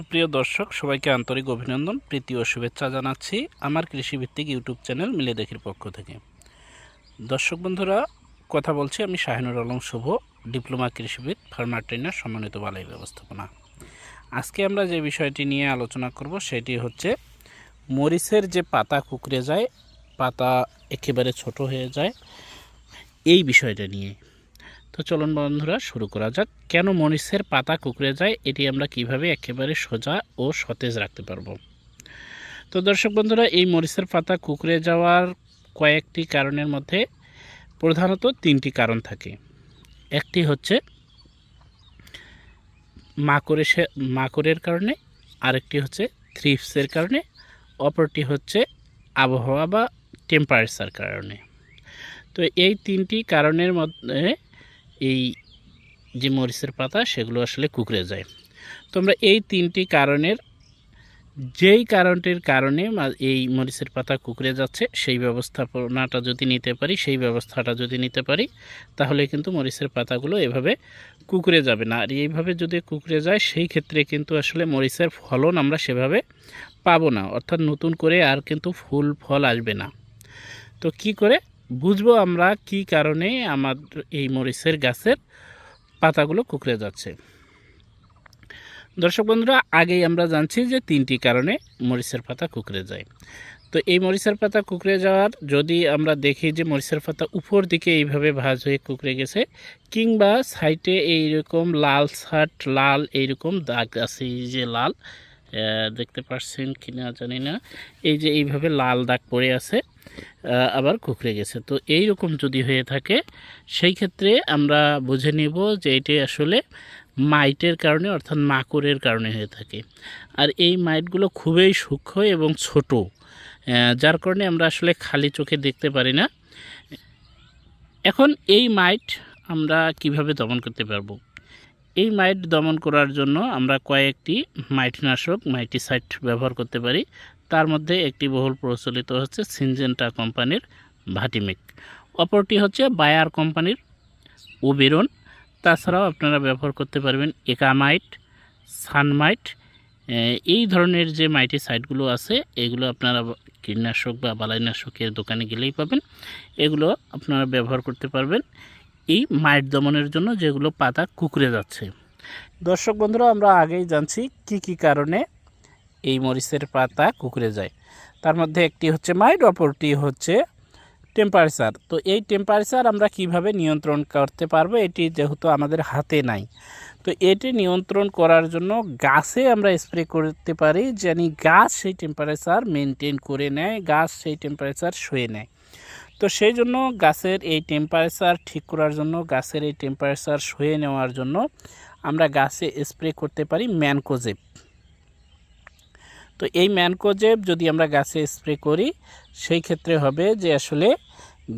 সুপ্রিয় দর্শক, সবাইকে আন্তরিক অভিনন্দন, প্রীতি ও শুভেচ্ছা জানাচ্ছি আমার কৃষিভিত্তিক ইউটিউব চ্যানেল মিলে দেখির পক্ষ থেকে। দর্শক বন্ধুরা, কথা বলছি আমি শাহিনুর আলম শুভ, ডিপ্লোমা কৃষিবিদ, ফার্মার ট্রেনার সম্মানিত বালাই ব্যবস্থাপনা। আজকে আমরা যে বিষয়টি নিয়ে আলোচনা করব সেটি হচ্ছে মরিচের যে পাতা কুকড়ে যায়, পাতা একেবারে ছোট হয়ে যায়, এই বিষয়টা নিয়ে। তো চলুন বন্ধুরা, শুরু করা যাক। কেন মরিচের পাতা কুকড়ে যায়, এটি আমরা কীভাবে একেবারে সোজা ও সতেজ রাখতে পারব? তো দর্শক বন্ধুরা, এই মরিচের পাতা কুকড়ে যাওয়ার কয়েকটি কারণের মধ্যে প্রধানত তিনটি কারণ থাকে। একটি হচ্ছে মাকড়ে সে, মাকড়ের কারণে, আরেকটি হচ্ছে থ্রিপসের কারণে, অপরটি হচ্ছে আবহাওয়া বা টেম্পারেচার কারণে। তো এই তিনটি কারণের মধ্যে এই যে মরিচের পাতা, সেগুলো আসলে কুকড়ে যায়। তোমরা এই তিনটি কারণের, যেই কারণটির কারণে এই মরিচের পাতা কুকড়ে যাচ্ছে, সেই ব্যবস্থাপনাটা যদি নিতে পারি, সেই ব্যবস্থাটা যদি নিতে পারি, তাহলে কিন্তু মরিচের পাতাগুলো এভাবে কুকড়ে যাবে না। আর এইভাবে যদি কুকড়ে যায়, সেই ক্ষেত্রে কিন্তু আসলে মরিচের ফলন আমরা সেভাবে পাবো না। অর্থাৎ নতুন করে আর কিন্তু ফুল, ফল আসবে না। তো কি করে? বুঝব আমরা কি কারণে আমার এই মরিচের গাছের পাতাগুলো কুকড়ে যাচ্ছে। দর্শক বন্ধুরা, আগেই আমরা জানছি যে তিনটি কারণে মরিচের পাতা কুকড়ে যায়। তো এই মরিচের পাতা কুকড়ে যাওয়ার যদি আমরা দেখি যে মরিচের পাতা উপর দিকে এইভাবে ভাজ হয়ে কুকড়ে গেছে, কিংবা সাইটে এইরকম লাল শার্ট লাল এইরকম দাগ আছে যে লাল দেখতে পাচ্ছেন কি না জানি না। এই যে এইভাবে লাল দাগ পড়ে আছে আবার কুকড়ে গেছে। তো এই রকম যদি হয়ে থাকে, সেই ক্ষেত্রে আমরা বুঝে নিব যে এটি আসলে মাইটের কারণে অর্থাৎ মাকড়ের কারণে হয়ে থাকে। আর এই মাইটগুলো খুবই সূক্ষ্ম এবং ছোট যার কারণে আমরা আসলে খালি চোখে দেখতে পারি না। এখন এই মাইট আমরা কীভাবে দমন করতে পারব? এই মাইট দমন করার জন্য আমরা কয়েকটি মাইটনাশক মাইটিসাইড ব্যবহার করতে পারি। তার মধ্যে একটি বহুল প্রচলিত হচ্ছে সিনজেন্টা কোম্পানির ভাটিমিক। অপরটি হচ্ছে বায়ার কোম্পানির ওবেরন। তাছাড়াও আপনারা ব্যবহার করতে পারবেন একামাইট, সানমাইট এই ধরনের যে মাইটি সাইটগুলো আছে, এগুলো আপনারা কীটনাশক বা বালাইনাশকের দোকানে গেলেই পাবেন। এগুলো আপনারা ব্যবহার করতে পারবেন। এই মাইট দমনের জন্য যেগুলো পাতা কুকড়ে যাচ্ছে। দর্শক বন্ধুরা, আমরা আগেই জানছি কি কি কারণে এই মরিচের পাতা কুকড়ে যায়। তার মধ্যে একটি হচ্ছে মাইট অপরটি হচ্ছে টেম্পারেচার। তো এই টেম্পারেচার আমরা কীভাবে নিয়ন্ত্রণ করতে পারব, এটি যেহেতু আমাদের হাতে নাই। তো এটি নিয়ন্ত্রণ করার জন্য গাছে আমরা স্প্রে করতে পারি জানি গাছ সেই টেম্পারেচার মেনটেন করে নেয়, গাছ সেই টেম্পারেচার শুয়ে নেয়। তো সেই জন্য গাছের এই টেম্পারেচার ঠিক করার জন্য, গাছের এই টেম্পারেচার শুয়ে নেওয়ার জন্য আমরা গাছে স্প্রে করতে পারি ম্যানকোজেব। তো এই ম্যানকোজেব যদি আমরা গাছে স্প্রে করি, সেই ক্ষেত্রে হবে যে আসলে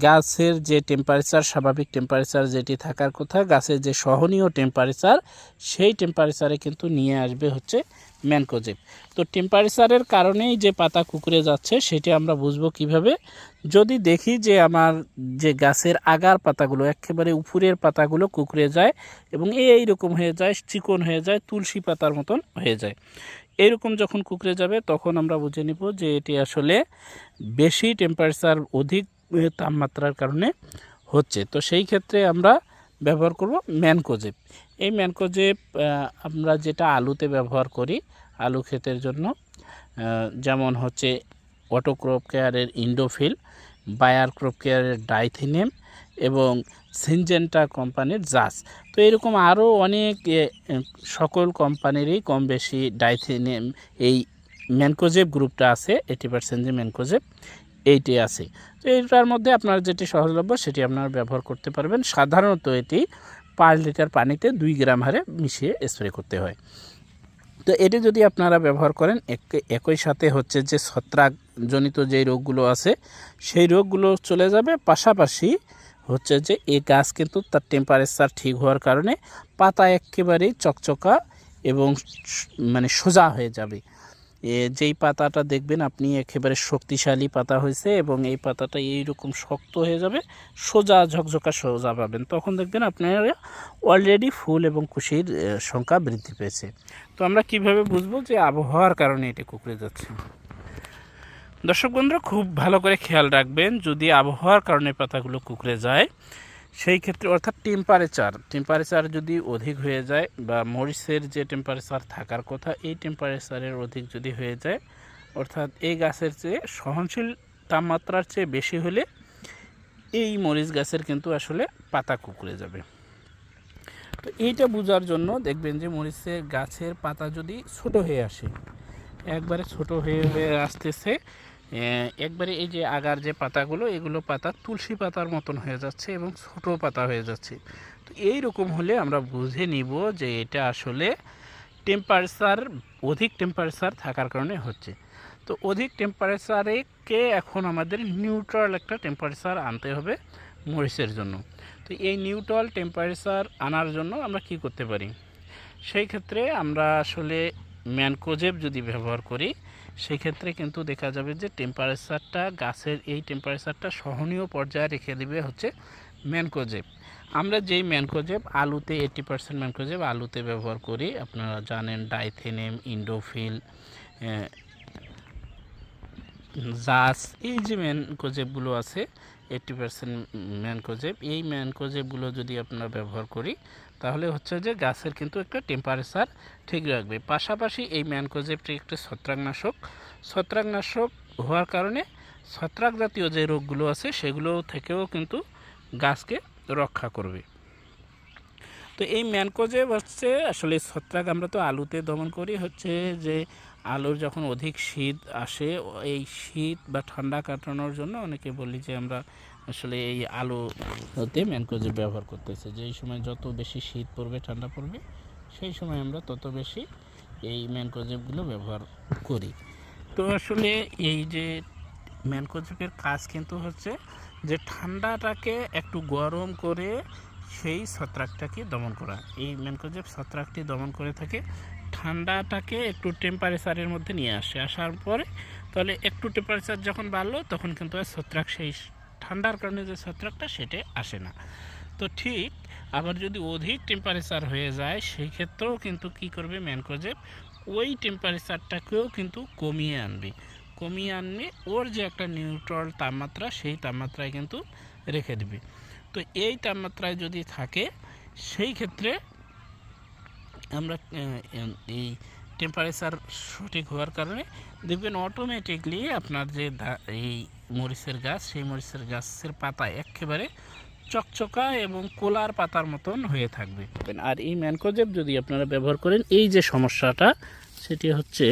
গাছের যে টেম্পারেচার স্বাভাবিক টেম্পারেচার যেটি থাকার কথা, গাছের যে সহনীয় টেম্পারেচার সেই টেম্পারেচারে কিন্তু নিয়ে আসবে হচ্ছে ম্যানকোজেব। তো টেম্পারেচারের কারণেই যে পাতা কুকড়ে যাচ্ছে, সেটি আমরা বুঝব কীভাবে? যদি দেখি যে আমার যে গাছের আগার পাতাগুলো, একেবারে উপরের পাতাগুলো কুকড়ে যায় এবং এই রকম হয়ে যায়, চিকন হয়ে যায়, তুলসী পাতার মতন হয়ে যায়। এইরকম যখন কুকড়ে যাবে, তখন আমরা বুঝে নিব যে এটি আসলে বেশি টেম্পারেচার অধিক তাপমাত্রার কারণে হচ্ছে। তো সেই ক্ষেত্রে আমরা ব্যবহার করব ম্যানকোজেব। এই ম্যানকোজেব আমরা যেটা আলুতে ব্যবহার করি, আলু ক্ষেতের জন্য যেমন হচ্ছে অটোক্রপ কেয়ারের ইন্ডোফিল, বায়ার ক্রপ কেয়ারের ডাইথিনেম এবং সিনজেন্টা কোম্পানির জাস। তো এরকম আরও অনেক সকল কোম্পানিরই কম বেশি ডাইথিনেম এই ম্যানকোজেব গ্রুপটা আছে, এইটি পার্সেন্ট যে ম্যানকোজেব, এইটি আছে। এইটার মধ্যে আপনার যেটি সহজলভ্য, সেটি আপনারা ব্যবহার করতে পারবেন। সাধারণত এটি পাঁচ লিটার পানিতে দুই গ্রাম হারে মিশিয়ে স্প্রে করতে হয়। তো এটি যদি আপনারা ব্যবহার করেন, এক- একই সাথে হচ্ছে যে ছত্রাকজনিত যে রোগগুলো আছে, সেই রোগগুলো চলে যাবে। পাশাপাশি হচ্ছে যে এই গাছ কিন্তু তার টেম্পারেচার ঠিক হওয়ার কারণে পাতা একেবারেই চকচকা এবং মানে সোজা হয়ে যাবে। যেই পাতাটা দেখবেন আপনি একেবারে শক্তিশালী পাতা হয়েছে এবং এই পাতাটা এইরকম শক্ত হয়ে যাবে, সোজা ঝকঝকা সোজা পাবেন। তখন দেখবেন আপনার অলরেডি ফুল এবং কুশির সংখ্যা বৃদ্ধি পেয়েছে। তো আমরা কীভাবে বুঝব যে আবহাওয়ার কারণে এটি কুকড়ে যাচ্ছে? দর্শক বন্ধুরা, খুব ভালো করে খেয়াল রাখবেন, যদি আবহাওয়ার কারণে পাতাগুলো কুকড়ে যায় সেই ক্ষেত্রে অর্থাৎ টেম্পারেচার টেম্পারেচার যদি অধিক হয়ে যায় বা মরিচের যে টেম্পারেচার থাকার কথা, এই টেম্পারেচারের অধিক যদি হয়ে যায়, অর্থাৎ এই গাছের চেয়ে সহনশীল তাপমাত্রার চেয়ে বেশি হলে এই মরিচ গাছের কিন্তু আসলে পাতা কুকড়ে যাবে। তো এইটা বোঝার জন্য দেখবেন যে মরিচের গাছের পাতা যদি ছোট হয়ে আসে, একবারে ছোট হয়ে হয়ে আসতেছে একবারে এই যে আগার যে পাতাগুলো, এগুলো পাতা তুলসী পাতার মতন হয়ে যাচ্ছে এবং ছোট পাতা হয়ে যাচ্ছে। তো এই রকম হলে আমরা বুঝে নিব যে এটা আসলে টেম্পারেচার, অধিক টেম্পারেচার থাকার কারণে হচ্ছে। তো অধিক টেম্পারেচারেকে এখন আমাদের নিউট্রাল একটা টেম্পারেচার আনতে হবে? মরিচের জন্য। তো এই নিউট্রাল টেম্পারেচার আনার জন্য আমরা কি করতে পারি? সেই ক্ষেত্রে আমরা আসলে ম্যানকোজেব যদি ব্যবহার করি সেই ক্ষেত্রে কিন্তু দেখা যাবে যে টেম্পারেচারটা গাছের এই টেম্পারেচারটা সহনীয় পর্যায়ে রেখে দেবে হচ্ছে ম্যানকোজেব। আমরা যেই ম্যানকোজেব আলুতে এইটি পার্সেন্ট ম্যানকোজেব আলুতে ব্যবহার করি, আপনারা জানেন ডাইথেনেম, ইন্ডোফিল জাস, এই যে ম্যানকোজেবগুলো আছে এইটটি পার্সেন্ট ম্যানকোজেব, এই ম্যানকোজেবগুলো যদি আপনারা ব্যবহার করি তাহলে হচ্ছে যে গাছের কিন্তু একটা টেম্পারেচার ঠিক রাখবে। পাশাপাশি এই ম্যানকোজেবটি একটি ছত্রাকনাশক ছত্রাকনাশক হওয়ার কারণে ছত্রাক জাতীয় যে রোগগুলো আছে সেগুলো থেকেও কিন্তু গাছকে রক্ষা করবে। তো এই ম্যানকোজেব হচ্ছে আসলে ছত্রাক আমরা তো আলুতে দমন করি, হচ্ছে যে আলুর যখন অধিক শীত আসে, এই শীত বা ঠান্ডা কাটানোর জন্য অনেকে বলি যে আমরা আসলে এই আলুতে ম্যানকোজেব ব্যবহার করতেছে। যেই সময় যত বেশি শীত পড়বে, ঠান্ডা পড়বে, সেই সময় আমরা তত বেশি এই ম্যানকোজেবগুলো ব্যবহার করি। তো আসলে এই যে ম্যানকোজেবের কাজ কিন্তু হচ্ছে যে ঠান্ডাটাকে একটু গরম করে সেই ছত্রাকটাকে দমন করা। এই ম্যানকোজেব ছত্রাকটি দমন করে থাকে ঠান্ডাটাকে একটু টেম্পারেচারের মধ্যে নিয়ে আসে। আসার পরে তাহলে একটু টেম্পারেচার যখন বাড়লো, তখন কিন্তু ছত্রাক সেই ঠান্ডার কারণে যে ছত্রাকটা সেটা আসে না। তো ঠিক আবার যদি অধিক টেম্পারেচার হয়ে যায়, সেই ক্ষেত্রেও কিন্তু কি করবে ম্যানকোজেব ওই টেম্পারেচারটাকেও কিন্তু কমিয়ে আনবে। কমিয়ে আনবে, ওর যে একটা নিউট্রাল তাপমাত্রা, সেই তাপমাত্রায় কিন্তু রেখে দেবে। তো এই তাপমাত্রায় যদি থাকে, সেই ক্ষেত্রে আমরা এই টেম্পারেচার সঠিক হওয়ার কারণে দেখবেন অটোমেটিকলি আপনার যে এই মরিচের গাছ, সেই মরিচের গাছের পাতা একেবারে চকচকা এবং কোলার পাতার মতন হয়ে থাকবে। আর এই ম্যানকোজেব যদি আপনারা ব্যবহার করেন, এই যে সমস্যাটা, সেটি হচ্ছে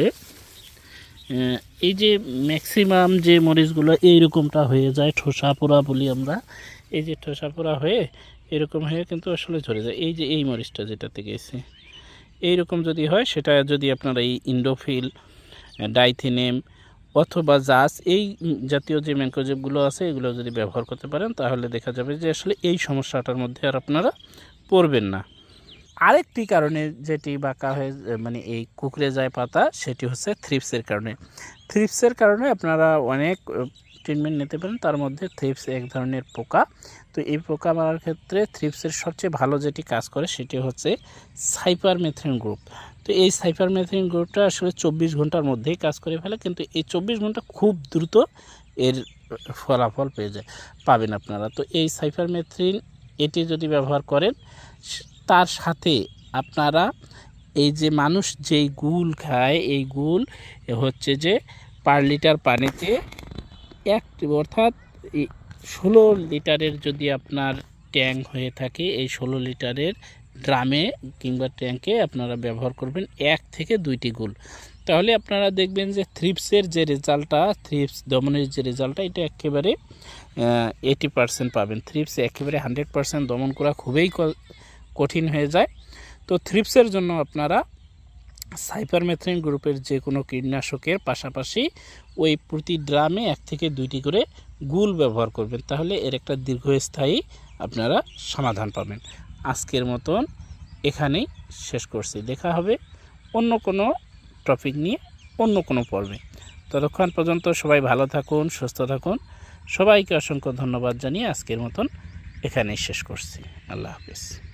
এই যে ম্যাক্সিমাম যে মরিচগুলো এইরকমটা হয়ে যায়, ঠোসা পোড়া বলি আমরা, এই যে ঠোসা পোড়া হয়ে এরকম হয়ে কিন্তু আসলে ঝরে যায়। এই যে এই মরিচটা যেটাতে গেছে। এইরকম যদি হয়, সেটা যদি আপনারা এই ইন্ডোফিল ডাইথিনেম অথবা জাস, এই জাতীয় যে ম্যানকোজেবগুলো আছে, এগুলো যদি ব্যবহার করতে পারেন, তাহলে দেখা যাবে যে আসলে এই সমস্যাটার মধ্যে আর আপনারা পড়বেন না। আরেকটি কারণে যেটি বাঁকা হয়ে মানে এই কুকড়ে যায় পাতা, সেটি হচ্ছে থ্রিপসের কারণে। থ্রিপসের কারণে আপনারা অনেক ট্রিটমেন্ট নিতে পারেন, তার মধ্যে থ্রিপস এক ধরনের পোকা। তো এই পোকা মারার ক্ষেত্রে থ্রিপসের সবচেয়ে ভালো যেটি কাজ করে সেটি হচ্ছে সাইপারমেথ্রিন গ্রুপ তো এই সাইপারমেথ্রিন গ্রুপটা আসলে চব্বিশ ঘণ্টার মধ্যেই কাজ করে ফেলে, কিন্তু এই চব্বিশ ঘণ্টা খুব দ্রুত এর ফলাফল পেয়ে যায়, পাবেন আপনারা। তো এই সাইপারমেথ্রিন এটি যদি ব্যবহার করেন, তার সাথে আপনারা এই যে মানুষ যেই গুল খায়, এই গুল হচ্ছে যে পার লিটার পানিতে এক অর্থাৎ ষোলো লিটারের যদি আপনার ট্যাঙ্ক হয়ে থাকে, এই ষোলো লিটারের ড্রামে কিংবা ট্যাঙ্কে আপনারা ব্যবহার করবেন এক থেকে দুইটি গুল। তাহলে আপনারা দেখবেন যে থ্রিপসের যে রেজাল্টটা, থ্রিপস দমনের যে রেজাল্টটা, এটা একেবারে এইটি পার্সেন্ট পাবেন। থ্রিপস একেবারে হান্ড্রেড পার্সেন্ট দমন করা খুবই কঠিন হয়ে যায়। তো থ্রিপসের জন্য আপনারা সাইপারমেথ্রিন গ্রুপের যে কোনো কীটনাশকের পাশাপাশি ওই প্রতি ড্রামে এক থেকে দুইটি করে গুল ব্যবহার করবেন। তাহলে এর একটা দীর্ঘস্থায়ী আপনারা সমাধান পাবেন। আজকের মতন এখানেই শেষ করছি। দেখা হবে অন্য কোনো টপিক নিয়ে অন্য কোনো পর্বে। ততক্ষণ পর্যন্ত সবাই ভালো থাকুন, সুস্থ থাকুন। সবাইকে অসংখ্য ধন্যবাদ জানিয়ে আজকের মতন এখানেই শেষ করছি। আল্লাহ হাফিজ।